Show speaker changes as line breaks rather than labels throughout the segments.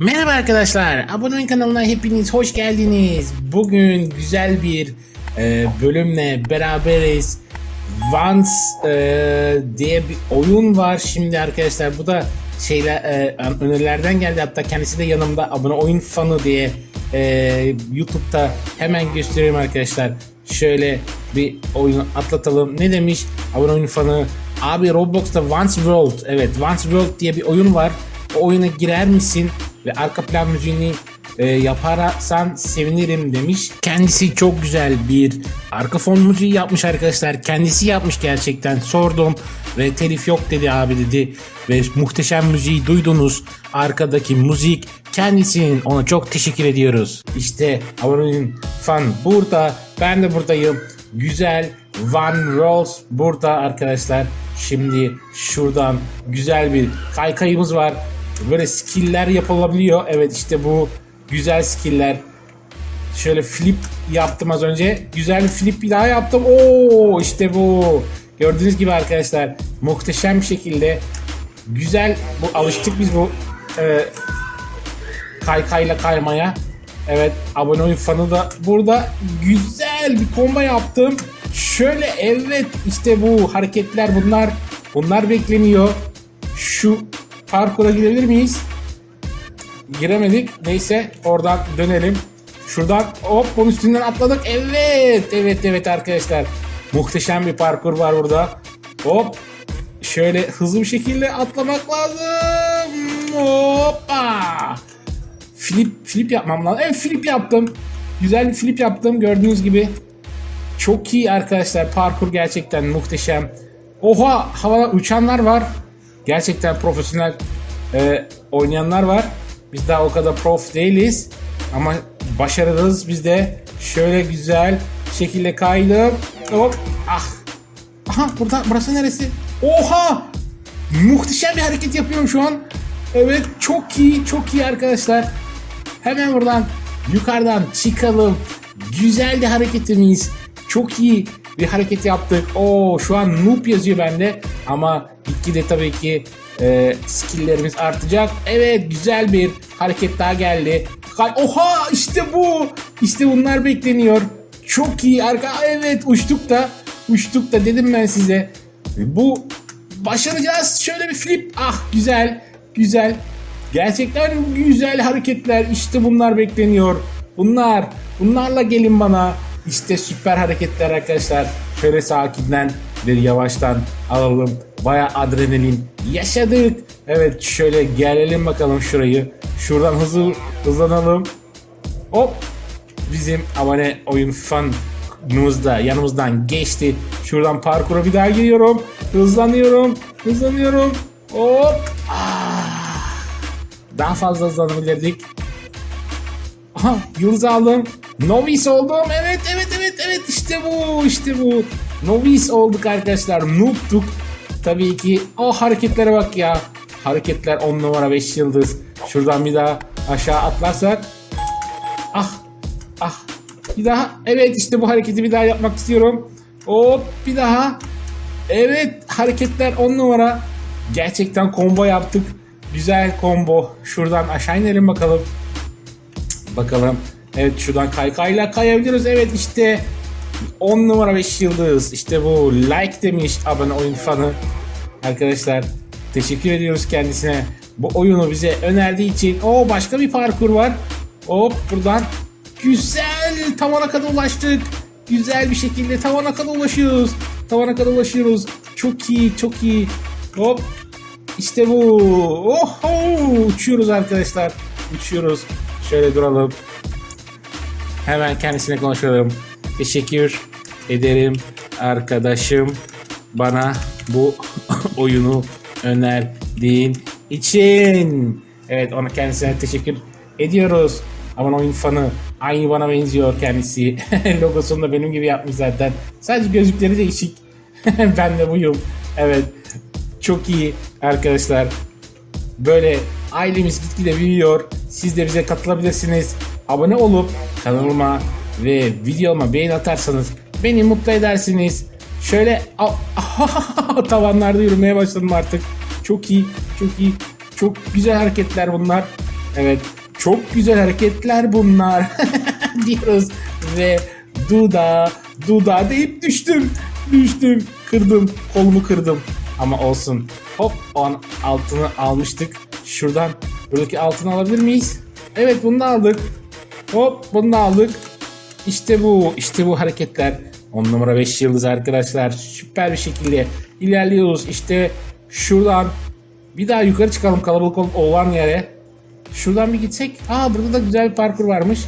Merhaba arkadaşlar, abone kanalına hepiniz hoş geldiniz. Bugün güzel bir e, bölümle beraberiz. Vance e, diye bir oyun var şimdi arkadaşlar. Bu da şeyler e, önerilerden geldi. Hatta kendisi de yanımda abone oyun fanı diye e, YouTube'da hemen gösteriyorum arkadaşlar. Şöyle bir oyunu atlatalım. Ne demiş abone oyun fanı? Abi Roblox'ta Vance World. Evet Vance World diye bir oyun var. O oyuna girer misin? Ve arka plan müziğini e, yaparsan sevinirim demiş. Kendisi çok güzel bir arka fon müziği yapmış arkadaşlar. Kendisi yapmış gerçekten. Sordum ve telif yok dedi abi dedi. Ve muhteşem müziği duydunuz. Arkadaki müzik kendisinin ona çok teşekkür ediyoruz. İşte aboneyim fan burada. Ben de buradayım. Güzel Van Rolls burada arkadaşlar. Şimdi şuradan güzel bir kaykayımız var. Böyle skill'ler yapılabiliyor. Evet işte bu güzel skill'ler. Şöyle flip yaptım az önce. Güzel bir flip bir daha yaptım. Oo işte bu. Gördüğünüz gibi arkadaşlar muhteşem bir şekilde güzel bu alıştık biz bu e, kaykayla kaymaya. Evet abone oyun fanı da burada güzel bir komba yaptım. Şöyle evet işte bu hareketler bunlar bunlar bekleniyor. Şu parkura girebilir miyiz? Giremedik. Neyse oradan dönelim. Şuradan hop bunun üstünden atladık. Evet evet evet arkadaşlar. Muhteşem bir parkur var burada. Hop şöyle hızlı bir şekilde atlamak lazım. Hoppa. Flip flip yapmam lazım. Evet flip yaptım. Güzel bir flip yaptım gördüğünüz gibi. Çok iyi arkadaşlar. Parkur gerçekten muhteşem. Oha havada uçanlar var. Gerçekten profesyonel e, oynayanlar var. Biz daha o kadar prof değiliz. Ama başarırız biz de. Şöyle güzel şekilde kaydım. Hop. Ah. Aha burada burası neresi? Oha! Muhteşem bir hareket yapıyorum şu an. Evet çok iyi çok iyi arkadaşlar. Hemen buradan yukarıdan çıkalım. Güzel bir hareketimiz. Çok iyi bir hareket yaptık. Oo şu an noob yazıyor bende. Ama gitgide tabii ki e, skilllerimiz artacak. Evet güzel bir hareket daha geldi. Oha işte bu. İşte bunlar bekleniyor. Çok iyi arka. Evet uçtuk da. Uçtuk da dedim ben size. Bu başaracağız. Şöyle bir flip. Ah güzel. Güzel. Gerçekten güzel hareketler. İşte bunlar bekleniyor. Bunlar. Bunlarla gelin bana. İşte süper hareketler arkadaşlar. Şöyle sakinden ve yavaştan alalım. Baya adrenalin yaşadık. Evet şöyle gelelim bakalım şurayı. Şuradan hızlı hızlanalım. Hop. Bizim abone oyun fanımızda yanımızdan geçti. Şuradan parkura bir daha giriyorum. Hızlanıyorum. Hızlanıyorum. Hop. Ah. Daha fazla hızlanabilirdik. Aha yıldız aldım. Novice oldum. Evet evet evet evet işte bu işte bu. Novice olduk arkadaşlar. Noob'tuk. Tabii ki o hareketlere bak ya. Hareketler 10 numara 5 yıldız. Şuradan bir daha aşağı atlarsak. Ah ah bir daha. Evet işte bu hareketi bir daha yapmak istiyorum. Hop bir daha. Evet hareketler 10 numara. Gerçekten combo yaptık. Güzel combo. Şuradan aşağı inelim bakalım. Bakalım. Evet şuradan kaykayla kayabiliriz. Evet işte 10 numara 5 yıldız. İşte bu like demiş abone oyun fanı. Arkadaşlar teşekkür ediyoruz kendisine. Bu oyunu bize önerdiği için. O başka bir parkur var. Hop buradan güzel tavana kadar ulaştık. Güzel bir şekilde tavana kadar ulaşıyoruz. Tavana kadar ulaşıyoruz. Çok iyi, çok iyi. Hop. İşte bu. Oho! Uçuyoruz arkadaşlar. Uçuyoruz. Şöyle duralım. Hemen kendisine konuşalım. Teşekkür ederim arkadaşım bana bu oyunu önerdiğin için. Evet ona kendisine teşekkür ediyoruz. Ama oyun fanı aynı bana benziyor kendisi. Logosunu da benim gibi yapmış zaten. Sadece gözlükleri değişik. ben de buyum. Evet. Çok iyi arkadaşlar. Böyle ailemiz gitgide büyüyor. Siz de bize katılabilirsiniz. Abone olup kanalıma ve videoma beğeni atarsanız beni mutlu edersiniz. Şöyle tavanlarda yürümeye başladım artık. Çok iyi, çok iyi. Çok güzel hareketler bunlar. Evet çok güzel hareketler bunlar diyoruz ve duda duda deyip düştüm düştüm kırdım kolumu kırdım ama olsun hop on altını almıştık şuradan buradaki altını alabilir miyiz evet bunu da aldık hop bunu da aldık işte bu işte bu hareketler 10 numara 5 yıldız arkadaşlar süper bir şekilde ilerliyoruz işte şuradan bir daha yukarı çıkalım kalabalık ol- olan yere şuradan bir gitsek aa burada da güzel bir parkur varmış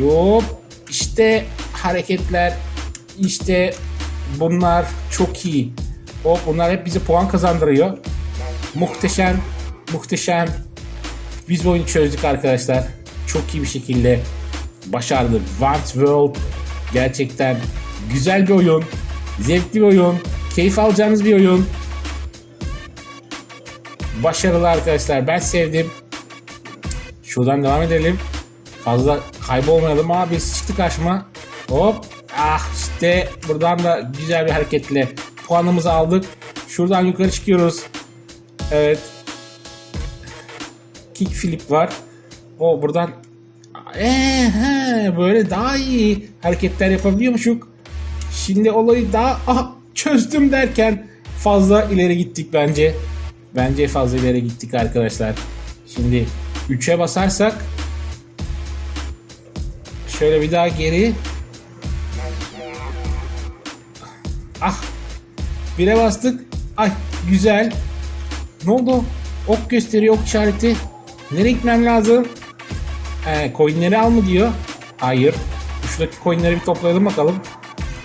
Yok işte hareketler işte bunlar çok iyi. O bunlar hep bize puan kazandırıyor. Muhteşem, muhteşem. Biz bu oyunu çözdük arkadaşlar. Çok iyi bir şekilde başardık. Vant World gerçekten güzel bir oyun. Zevkli bir oyun. Keyif alacağınız bir oyun. Başarılı arkadaşlar. Ben sevdim. Şuradan devam edelim. Fazla kaybolmayalım abi sıçtı karşıma. Hop. Ah işte buradan da güzel bir hareketle puanımızı aldık. Şuradan yukarı çıkıyoruz. Evet. Kick flip var. O buradan ee, he, böyle daha iyi hareketler yapabiliyormuşuk. Şimdi olayı daha ah, çözdüm derken fazla ileri gittik bence. Bence fazla ileri gittik arkadaşlar. Şimdi 3'e basarsak Şöyle bir daha geri. Ah. Bire bastık. Ay güzel. Ne oldu? Ok gösteriyor ok işareti. Nereye gitmem lazım? He, coinleri al mı diyor. Hayır. Şuradaki coinleri bir toplayalım bakalım.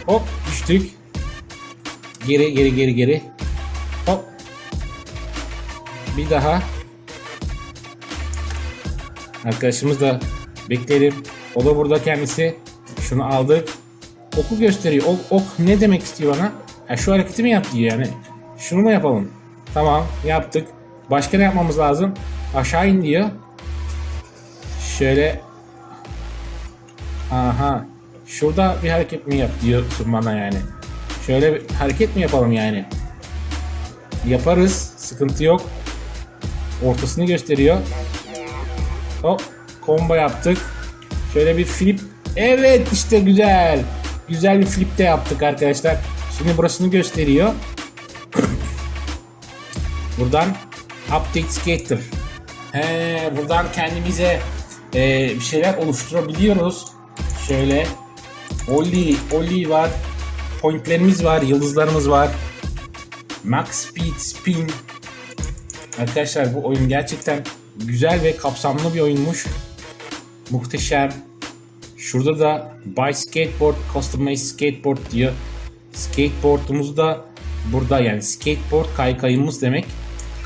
Hop düştük. Geri geri geri geri. Hop. Bir daha. Arkadaşımız da bekleyelim. O da burada kendisi. Şunu aldık. Oku gösteriyor. Ok, ok ne demek istiyor bana? Ha, şu hareketi mi yap diyor yani. Şunu mu yapalım? Tamam yaptık. Başka ne yapmamız lazım? Aşağı in diyor. Şöyle. Aha. Şurada bir hareket mi yap diyorsun bana yani. Şöyle bir hareket mi yapalım yani? Yaparız. Sıkıntı yok. Ortasını gösteriyor. Hop. Combo yaptık. Şöyle bir flip. Evet işte güzel. Güzel bir flip de yaptık arkadaşlar. Şimdi burasını gösteriyor. buradan Update Skater. He, buradan kendimize e, bir şeyler oluşturabiliyoruz. Şöyle Ollie, Ollie var. Pointlerimiz var, yıldızlarımız var. Max Speed Spin. Arkadaşlar bu oyun gerçekten güzel ve kapsamlı bir oyunmuş. Muhteşem. Şurada da Buy Skateboard, Customize Skateboard diyor. Skateboard'umuzu da burada yani skateboard kaykayımız demek.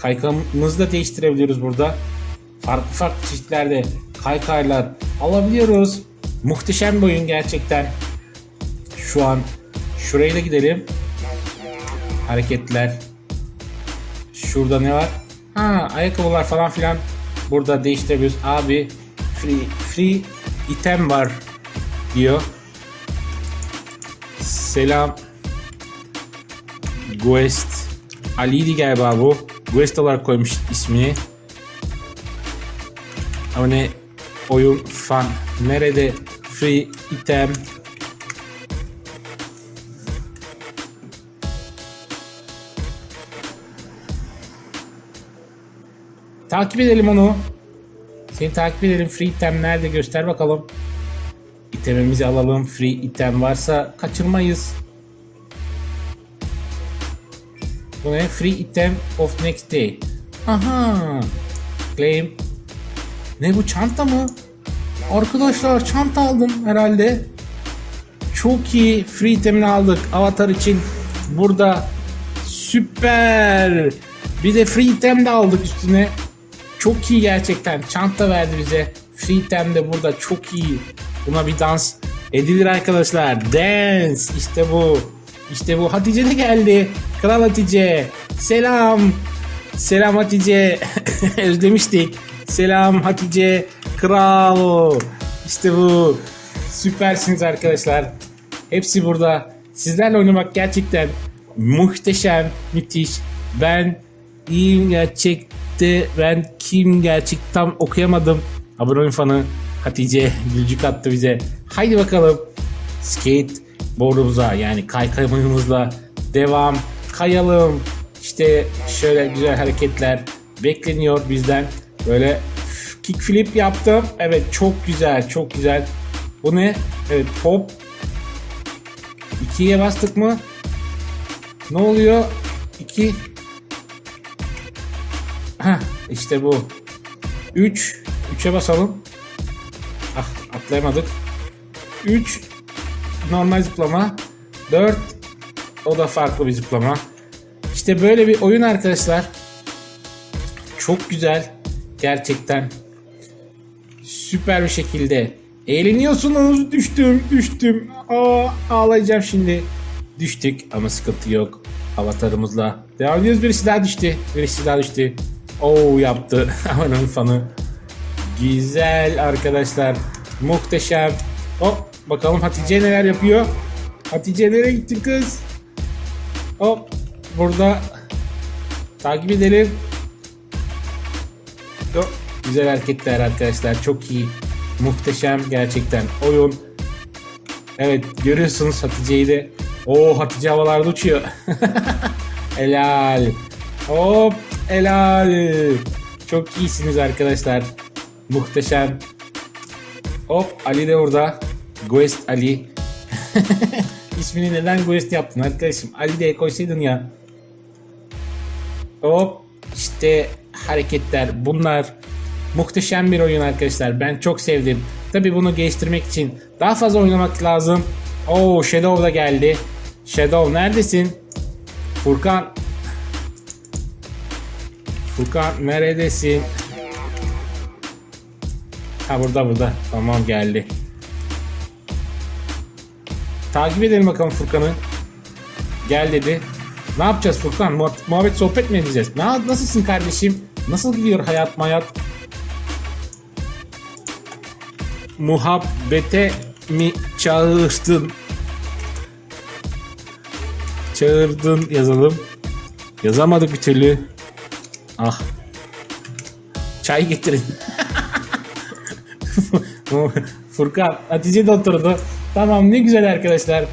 Kaykayımızı da değiştirebiliyoruz burada. Farklı farklı çeşitlerde kaykaylar alabiliyoruz. Muhteşem bir oyun gerçekten. Şu an şuraya da gidelim. Hareketler. Şurada ne var? Ha ayakkabılar falan filan burada değiştirebiliyoruz. Abi free, free item var diyor. Selam. Guest. Ali'ydi galiba bu. Guest olarak koymuş ismini. Ama ne oyun fan. Nerede free item Takip edelim onu. Seni takip edelim. Free item nerede göster bakalım. İtemimizi alalım. Free item varsa kaçırmayız. Bu ne? Free item of next day. Aha. Claim. Ne bu çanta mı? Arkadaşlar çanta aldım herhalde. Çok iyi. Free itemini aldık. Avatar için burada süper. Bir de free item de aldık üstüne. Çok iyi gerçekten. Çanta verdi bize. Free item de burada çok iyi. Buna bir dans edilir arkadaşlar. Dance. İşte bu. İşte bu. Hatice de geldi. Kral Hatice. Selam. Selam Hatice. Özlemiştik. Selam Hatice. Kral. İşte bu. Süpersiniz arkadaşlar. Hepsi burada. Sizlerle oynamak gerçekten muhteşem, müthiş. Ben iyiyim gerçekten. attı. Ben kim gerçek tam okuyamadım. Abone olun fanı Hatice gülcük attı bize. Haydi bakalım. Skate board'umuza yani kaykaymamızla devam. Kayalım. İşte şöyle güzel hareketler bekleniyor bizden. Böyle kickflip yaptım. Evet çok güzel çok güzel. Bu ne? Evet hop. İkiye bastık mı? Ne oluyor? İki. Heh, işte bu. 3. 3'e basalım. Ah atlayamadık. 3. Normal zıplama. 4. O da farklı bir zıplama. İşte böyle bir oyun arkadaşlar. Çok güzel. Gerçekten. Süper bir şekilde. Eğleniyorsunuz. Düştüm, düştüm. Aa, ağlayacağım şimdi. Düştük ama sıkıntı yok. Avatarımızla devam ediyoruz. Birisi daha düştü. Birisi daha düştü. Oo yaptı. Aman fanı. Güzel arkadaşlar. Muhteşem. Hop bakalım Hatice neler yapıyor. Hatice nereye gitti kız? Hop burada takip edelim. Hop, Güzel hareketler arkadaşlar. Çok iyi. Muhteşem gerçekten. Oyun. Evet görüyorsunuz Hatice'yi de. Oo Hatice havalarda uçuyor. helal. Hop helal. Çok iyisiniz arkadaşlar. Muhteşem. Hop Ali de burada. Guest Ali. İsmini neden Guest yaptın arkadaşım? Ali de koysaydın ya. Hop işte hareketler bunlar muhteşem bir oyun arkadaşlar. Ben çok sevdim. Tabi bunu geliştirmek için daha fazla oynamak lazım. Oo Shadow da geldi. Shadow neredesin? Furkan. Furkan neredesin? Ha burada burada. Tamam geldi. Takip edelim bakalım Furkan'ı. Gel dedi. Ne yapacağız Furkan? Muhab- muhabbet sohbet mi edeceğiz? Ne, nasılsın kardeşim? Nasıl gidiyor hayat mayat? Muhabbete mi çağırdın? Çağırdın yazalım. Yazamadık bir türlü. Ah. Çay getirin. Furkan Hatice de oturdu. Tamam ne güzel arkadaşlar.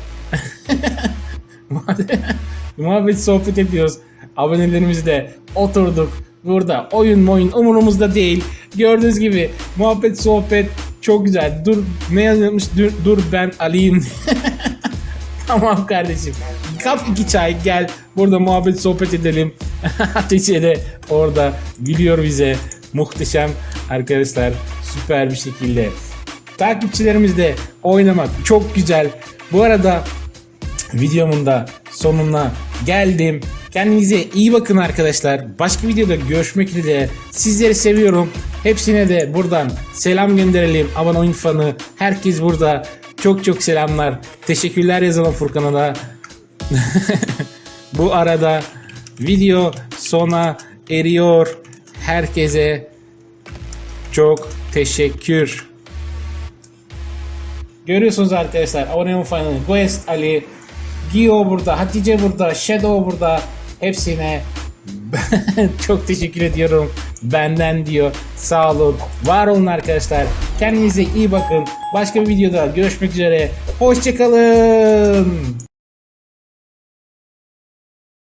Muhabbet sohbet ediyoruz. Abonelerimiz de oturduk. Burada oyun oyun umurumuzda değil. Gördüğünüz gibi muhabbet sohbet çok güzel. Dur ne yazılmış dur, dur ben alayım. tamam kardeşim. Kap iki çay gel. Burada muhabbet sohbet edelim. Hatice de orada gülüyor bize. Muhteşem arkadaşlar. Süper bir şekilde. Takipçilerimiz de oynamak çok güzel. Bu arada videomun da sonuna geldim. Kendinize iyi bakın arkadaşlar. Başka videoda görüşmek üzere. Sizleri seviyorum. Hepsine de buradan selam gönderelim. Aman oyun fanı. Herkes burada. Çok çok selamlar. Teşekkürler yazalım Furkan'a da. Bu arada video sona eriyor. Herkese çok teşekkür. Görüyorsunuz arkadaşlar abone falan. Quest Ali, Gio burada, Hatice burada, Shadow burada. Hepsine çok teşekkür ediyorum. Benden diyor. Sağ olun. Var olun arkadaşlar. Kendinize iyi bakın. Başka bir videoda görüşmek üzere. Hoşçakalın.